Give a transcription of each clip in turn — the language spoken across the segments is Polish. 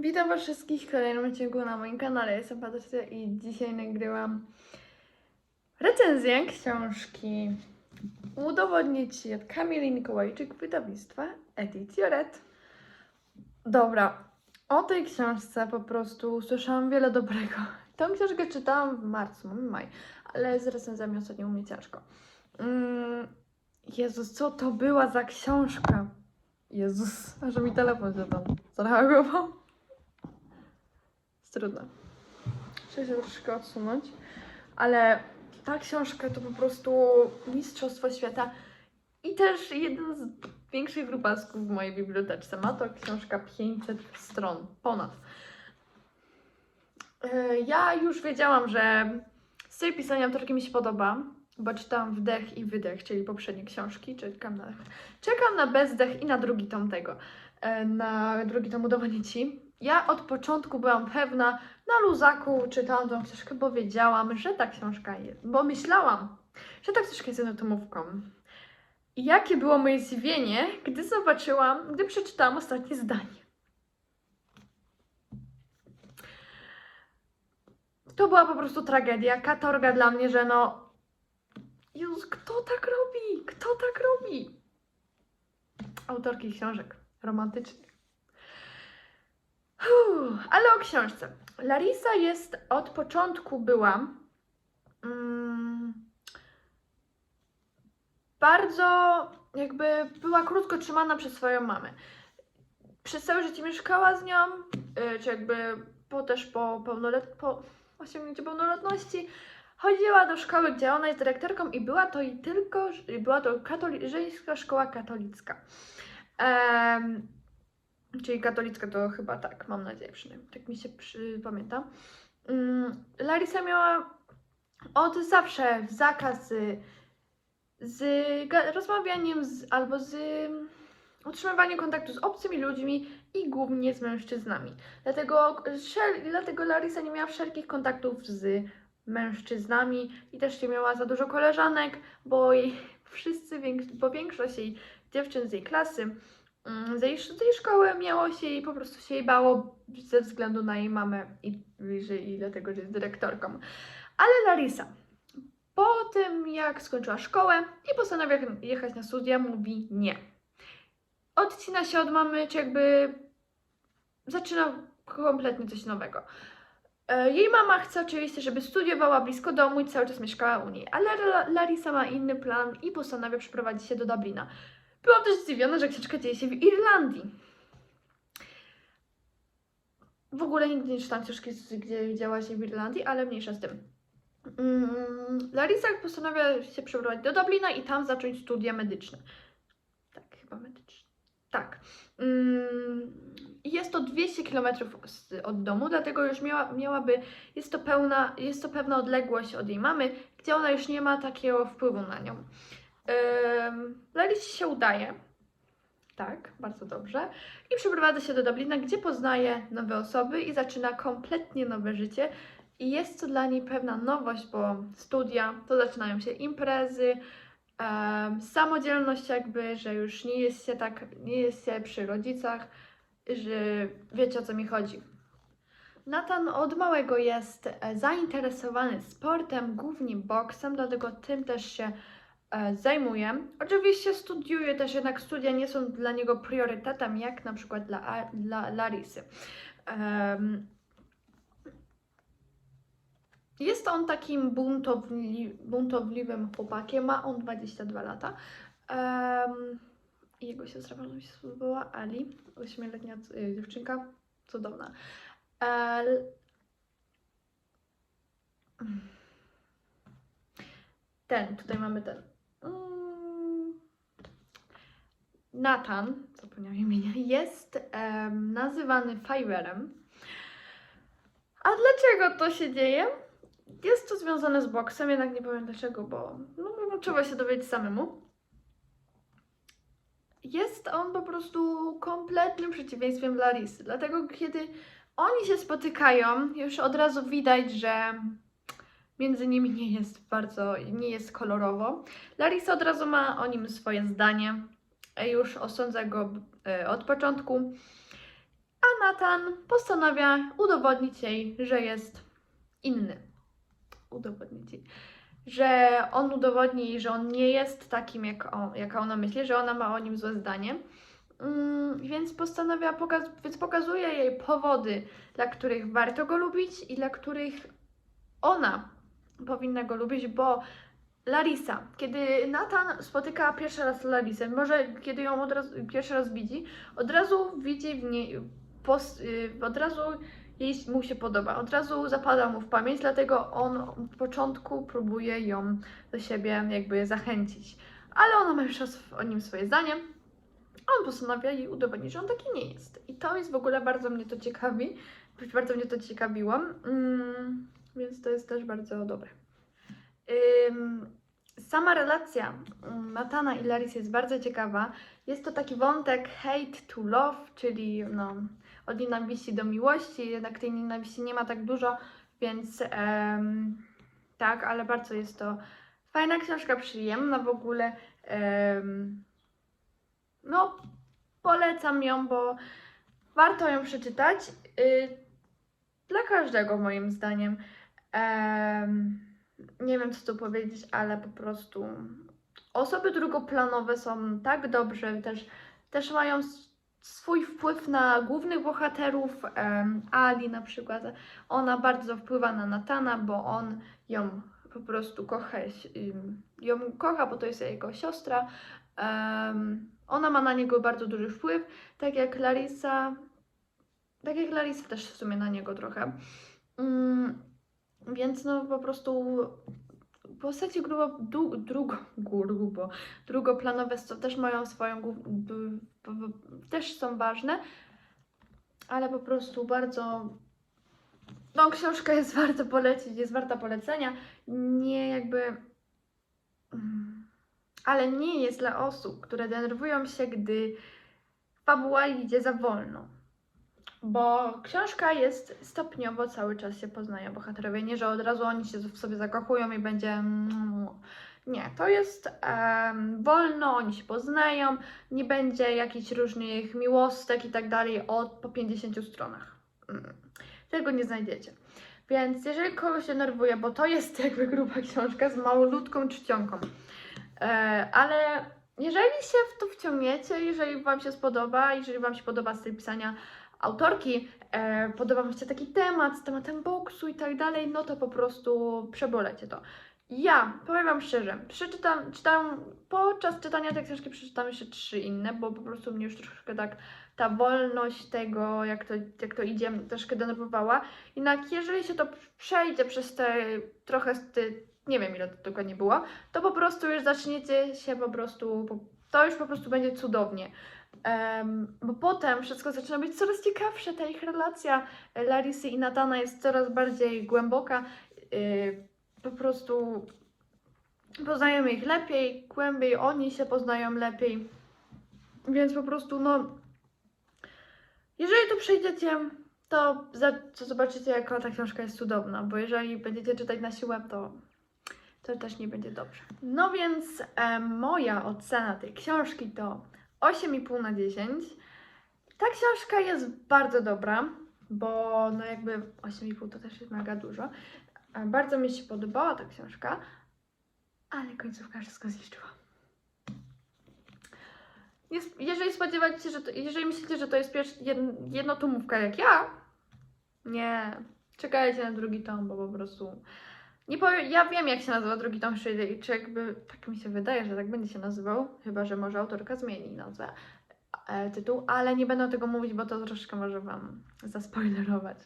Witam Was wszystkich w kolejnym odcinku na moim kanale. Jestem Patrycja i dzisiaj nagrywam recenzję książki Udowodnić od Kamili Mikołajczyk wydawnictwa Editioret. Dobra, o tej książce po prostu usłyszałam wiele dobrego. Tą książkę czytałam w marcu, mamy maj, ale z recenzjami ostatnio u mnie ciężko. Mm, Jezus, co to była za książka? Jezus, aż mi telefon się tam zareagował. Jest trudne. Muszę się troszkę odsunąć. Ale ta książka to po prostu mistrzostwo świata i też jeden z większych grubasków w mojej biblioteczce. Ma to książka 500 stron, ponad. E, Ja już wiedziałam, że styl pisania autorki mi się podoba, bo czytałam Wdech i Wydech, czyli poprzednie książki. Czekam na, czekam na Bezdech i na drugi tom tego. E, Na drugi tom Udowodnię Ci. Ja od początku byłam pewna, na luzaku czytałam tą książkę, bo wiedziałam, że ta książka jest, bo myślałam, że ta książka jest jednotomówką. I jakie było moje zdziwienie, gdy zobaczyłam, gdy przeczytałam ostatnie zdanie. To była po prostu tragedia, katorga dla mnie, że no... Jezus, kto tak robi? Kto tak robi? Autorki książek romantycznych. Ale o książce. Larisa jest od początku była mm, bardzo jakby była krótko trzymana przez swoją mamę. Przez całe życie mieszkała z nią, y, czy jakby po też po, pełnolet, po osiągnięciu pełnoletności chodziła do szkoły, gdzie ona jest dyrektorką i była to i tylko, była to katoli- żeńska szkoła katolicka. Em, Czyli katolicka to chyba tak, mam nadzieję przynajmniej, tak mi się przypamięta. Mm, Larisa miała od zawsze zakaz z, rozmawianiem z, albo z utrzymywaniem kontaktu z obcymi ludźmi i głównie z mężczyznami. Dlatego, dlatego Larisa nie miała wszelkich kontaktów z mężczyznami i też nie miała za dużo koleżanek, bo jej wszyscy, bo większość jej dziewczyn z jej klasy mm, z jej, z jej szkoły miało się i po prostu się jej bało ze względu na jej mamę i, że- i dlatego, że jest dyrektorką. Ale Larisa po tym, jak skończyła szkołę i postanawia jechać na studia, mówi nie. Odcina się od mamy, czy jakby zaczyna kompletnie coś nowego. E, Jej mama chce oczywiście, żeby studiowała blisko domu i cały czas mieszkała u niej, ale La- Larisa ma inny plan i postanawia przeprowadzić się do Dublina. Byłam też zdziwiona, że książka dzieje się w Irlandii. W ogóle nigdy nie czytałam książki, gdzie działa się w Irlandii, ale mniejsza z tym. Mm, Larisa postanawia się przeprowadzić do Dublina i tam zacząć studia medyczne. Tak, chyba medyczne. Tak. Mm, Jest to 200 km od domu, dlatego już miała, miałaby, jest to, pełna, jest to pewna odległość od jej mamy, gdzie ona już nie ma takiego wpływu na nią. Um, Larisie się udaje. Tak, bardzo dobrze. I przeprowadza się do Dublina, gdzie poznaje nowe osoby i zaczyna kompletnie nowe życie. I jest to dla niej pewna nowość, bo studia, to zaczynają się imprezy, em, samodzielność jakby, że już nie jest się tak, nie jest się przy rodzicach, że wiecie o co mi chodzi. Nathan od małego jest e, zainteresowany sportem, głównie boksem, dlatego tym też się zajmuje. Oczywiście studiuje też, jednak studia nie są dla niego priorytetem, jak na przykład dla, dla Larisy. Em, jest on takim buntowli, buntowliwym chłopakiem, ma on 22 lata. I jego siostra bardzo się spodobała, Ali, 8-letnia y, dziewczynka, cudowna. E, ten, tutaj mamy ten. Mm, Nathan, zapomniałam imienia, jest nazywany Fiverrem. A dlaczego to się dzieje? Jest to związane z boksem, jednak nie powiem dlaczego, bo no, trzeba się dowiedzieć samemu. Jest on po prostu kompletnym przeciwieństwem Larisy. Dlatego, kiedy oni się spotykają, już od razu widać, że między nimi nie jest bardzo, nie jest kolorowo. Larisa od razu ma o nim swoje zdanie. Już osądza go e, od początku. a Nathan postanawia udowodnić jej, że jest inny. Udowodnić jej. Że on udowodni że on nie jest takim, jak, on, jak ona myśli, że ona ma o nim złe zdanie. Mm, więc postanawia, pokaz- więc pokazuje jej powody, dla których warto go lubić i dla których ona powinna go lubić, bo Larisa, kiedy Nathan spotyka pierwszy raz Larisę, może kiedy ją od razu, pierwszy raz widzi, od razu widzi w niej, pos, y, od razu jej mu się podoba, od razu zapada mu w pamięć, dlatego on od początku próbuje ją do siebie jakby zachęcić. Ale ona ma już o- nim swoje zdanie, a on postanawia jej udowodnić, że on taki nie jest. I to jest w ogóle bardzo mnie to ciekawi, bardzo mnie to ciekawiło, mm, więc to jest też bardzo dobre. Sama relacja ym, Natana i Laris jest bardzo ciekawa. Jest to taki wątek hate to love, czyli no, od nienawiści do miłości, jednak tej nienawiści nie ma tak dużo, więc tak, ale bardzo jest to fajna książka, przyjemna w ogóle. no, polecam ją, bo warto ją przeczytać. Y, dla każdego, moim zdaniem. Em, nie wiem, co tu powiedzieć, ale po prostu osoby drugoplanowe są tak dobrze, też, też mają swój wpływ na głównych bohaterów. Em, Ali na przykład, ona bardzo wpływa na Natana, bo on ją po prostu kocha, ją kocha, bo to jest jego siostra. Em, ona ma na niego bardzo duży wpływ, tak jak Larisa, tak jak Larisa też w sumie na niego trochę. Mm, więc no po prostu postaci grubo, du, drugo, grubo, drugoplanowe też mają swoją, też są ważne, ale po prostu bardzo, no książka jest warta polecić, jest warta polecenia, nie jakby, ale nie jest dla osób, które denerwują się, gdy fabuła idzie za wolno. Bo książka jest stopniowo cały czas się poznają bohaterowie. Nie, że od razu oni się w sobie zakochują i będzie. mm, Nie, to jest em, wolno, oni się poznają, nie będzie jakichś różnych miłostek i tak dalej od po 50 stronach. Mm, Tego nie znajdziecie. Więc jeżeli kogoś denerwuje, bo to jest jakby gruba książka z małoludką czcionką, e, ale jeżeli się w to wciągniecie, jeżeli Wam się spodoba, jeżeli Wam się podoba styl pisania autorki, e, podoba Wam się taki temat z tematem boksu i tak dalej, no to po prostu przebolecie to. Ja, powiem Wam szczerze, przeczytam, czytam, podczas czytania tej książki przeczytam jeszcze trzy inne, bo po prostu mnie już troszkę tak ta wolność tego, jak to, jak to idzie, troszkę denerwowała. Jednak jeżeli się to przejdzie przez te trochę, ty, nie wiem ile to dokładnie było, to po prostu już zaczniecie się po prostu, to już po prostu będzie cudownie. Em, bo potem wszystko zaczyna być coraz ciekawsze. Ta ich relacja Larisy i Natana jest coraz bardziej głęboka. Yy, po prostu poznajemy ich lepiej, głębiej, oni się poznają lepiej. Więc po prostu, no. Jeżeli tu przejdziecie, to, za, to zobaczycie, jaka ta książka jest cudowna. Bo jeżeli będziecie czytać na siłę, to to też nie będzie dobrze. No więc e, moja ocena tej książki to 8,5 na 10. Ta książka jest bardzo dobra, bo no jakby 8,5 to też jest mega dużo. Bardzo mi się podobała ta książka, ale końcówka wszystko zniszczyła. Jest, jeżeli spodziewacie się, że to, jeżeli myślicie, że to jest pierwsza jed, jednotomówka jak ja, nie, czekajcie na drugi tom, bo po prostu nie powiem, ja wiem jak się nazywa drugi tom jakby, tak mi się wydaje, że tak będzie się nazywał, chyba, że może autorka zmieni nazwę, e, tytuł, ale nie będę tego mówić, bo to troszkę może Wam zaspoilerować.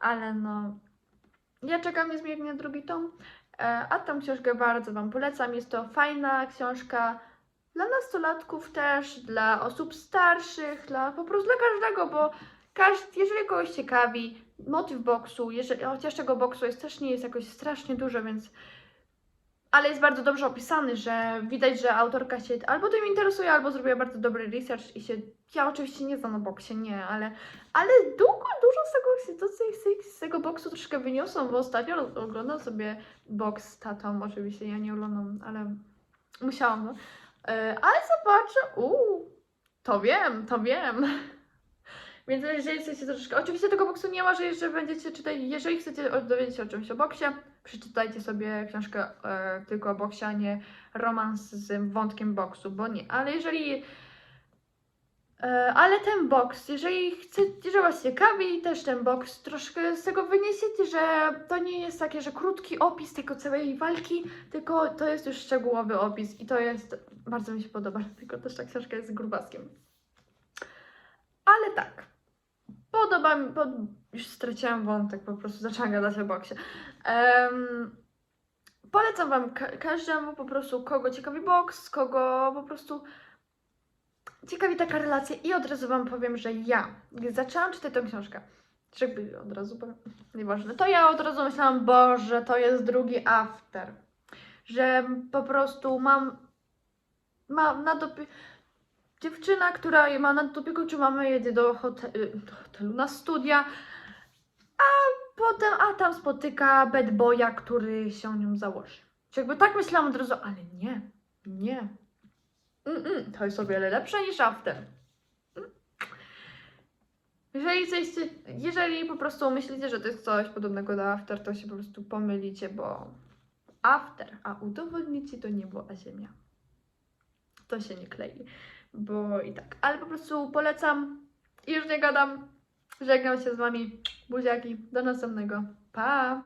Ale no, ja czekam niezmiernie drugi tom, e, a tą książkę bardzo Wam polecam. Jest to fajna książka dla nastolatków też, dla osób starszych, dla po prostu dla każdego, bo każdy, jeżeli kogoś ciekawi motyw boksu, jeżeli, chociaż tego boksu jest też nie jest jakoś strasznie dużo, więc ale jest bardzo dobrze opisany, że widać, że autorka się albo tym interesuje, albo zrobiła bardzo dobry research i się, ja oczywiście nie znam o boksie, nie, ale, ale długo, dużo z tego, z, z tego boksu troszkę wyniosłam, bo ostatnio oglądam sobie boks z tatą, oczywiście ja nie oglądam, ale musiałam, no. E, ale zobaczę, uuu, to wiem, to wiem. Więc jeżeli chcecie troszeczkę. Oczywiście tego boksu nie ma, że jeszcze będziecie czytać. Jeżeli chcecie dowiedzieć się o czymś o boksie, przeczytajcie sobie książkę e, tylko o boksie, a nie romans z wątkiem boksu, bo nie. Ale jeżeli. E, ale ten boks, jeżeli chcecie, że Was ciekawi, też ten boks, troszkę z tego wyniesiecie, że to nie jest takie, że krótki opis tylko całej walki, tylko to jest już szczegółowy opis i to jest, bardzo mi się podoba, tylko też ta książka jest grubaskiem. Ale tak, podoba mi, pod... już straciłam wątek, po prostu zaczęłam gadać o boksie. Em, polecam Wam ka- każdemu po prostu, kogo ciekawi boks, kogo po prostu ciekawi taka relacja i od razu Wam powiem, że ja, gdy zaczęłam czytać tę książkę, jakby od razu, powiem, nieważne, to ja od razu myślałam, Boże, to jest drugi after, że po prostu mam, mam na dopie... dziewczyna, która ma na dopieku, czy mamy, jedzie do, hote... do hotelu na studia, a potem, a tam spotyka bad boya, który się nią założy. Czy jakby tak myślałam od razu, ale nie, nie, Mm-mm, to jest o wiele lepsze niż After. Mm. Jeżeli jesteście, jeżeli po prostu myślicie, że to jest coś podobnego do After, to się po prostu pomylicie, bo After, a udowodnicie to niebo, a ziemia. To się nie klei, bo i tak. Ale po prostu polecam i już nie gadam. Żegnam się z wami. Buziaki. Do następnego. Pa!